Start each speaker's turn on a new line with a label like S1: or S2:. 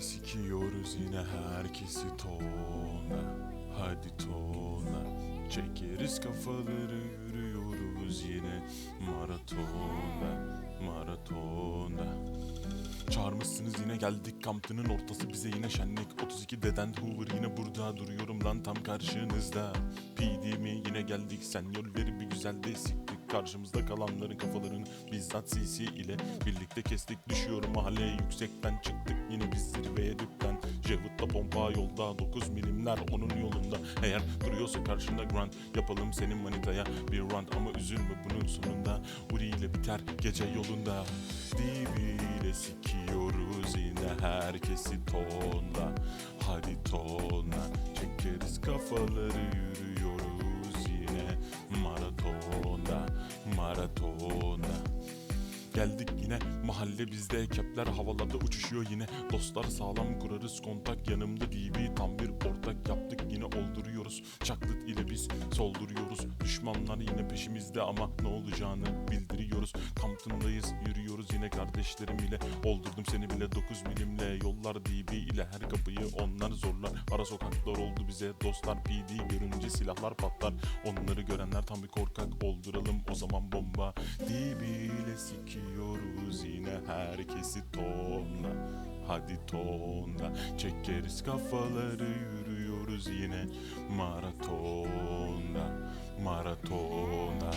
S1: sikiyoruz yine herkesi tona. Hadi tona. Çekeriz kafaları yürüyoruz yine Maratona Maratona. Çağırmışsınız yine geldik kampının ortası. Bize yine şenlik. 32 deden Hoover yine burada duruyorum lan tam karşınızda. PD mi? Yine geldik. Senyörleri bir güzel de siktik Karşımızda kalanların kafalarını bizzat CC ile birlikte kestik. Düşüyorum mahalleye yüksekten çıktık. Yine biz zirveye dükten Jevut'la pompa yolda 9 milimler onun yolunda. Eğer duruyorsa karşında Grant yapalım senin manitaya bir rant. Ama üzülme bunun sonunda Uri ile biter gece yolunda. DB ile sikiyoruz yine herkesi tonla Hadi tonla çekeriz kafaları yürüyoruz maratonda Geldik yine. Mahalle bizde kepler havalarda uçuşuyor yine. Dostlar sağlam kurarız kontak yanımda DB tam bir ortak yaptık yine olduruyoruz. Çaklıt ile biz solduruyoruz. Düşmanlar yine peşimizde ama ne olacağını bildiriyoruz. Kampındayız yürüyoruz yine kardeşlerim ile. Oldurdum seni bile 9 milimle. Yollar DB ile her kapıyı onlar zorlar. Ara sokaklar oldu bize dostlar PD görünce silahlar patlar. Onları görenler tam bir korkak olduralım o zaman bomba. DB ile sikiyoruz yine herkesi tonla. Hadi tonla. Çekeriz kafaları yürüyoruz yine Maratonda Maratonda